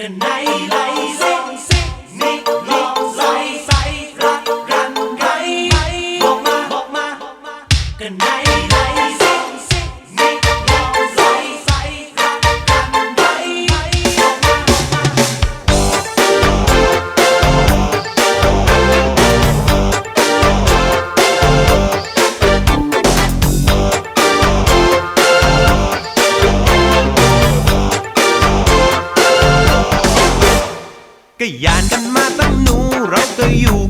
กันไหนไหนสิสินี่ลองใส่ใส่รักกันไหมบอกมาบอกมากันไหน ก็ยานกันมาตั้งหนูเราก็อยู่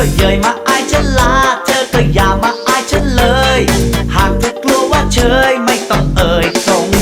ก็เย้ยมาอายฉันลา เธอก็อย่ามาอายฉันเลย หากเธอกลัวว่าเฉยไม่ต้องเอ่ยตรง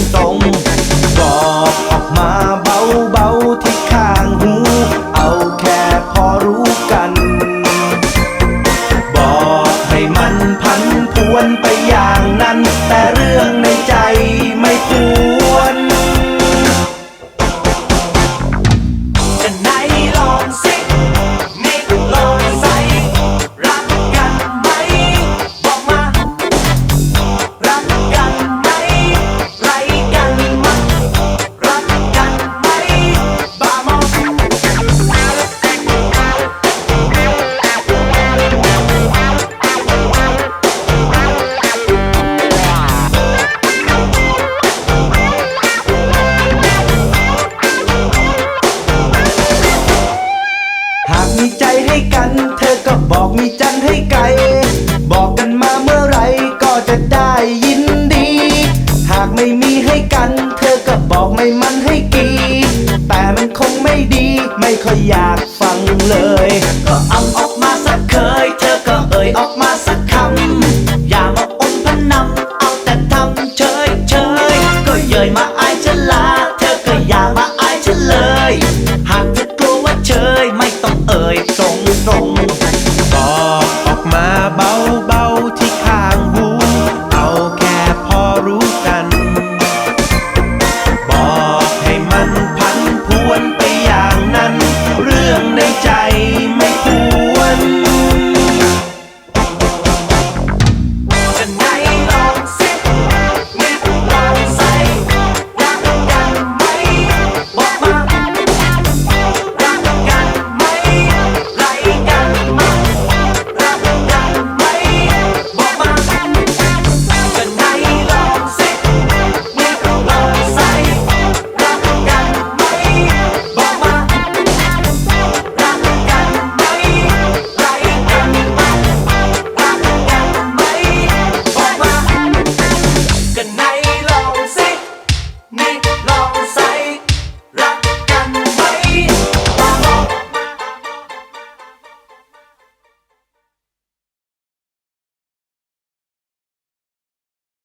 จันให้ไกล บอกกันมาเมื่อไรก็จะได้ยินดี หากไม่มีให้กัน เธอก็บอกไม่มันให้กี แต่มันคงไม่ดีไม่ค่อยอยากฟังเลย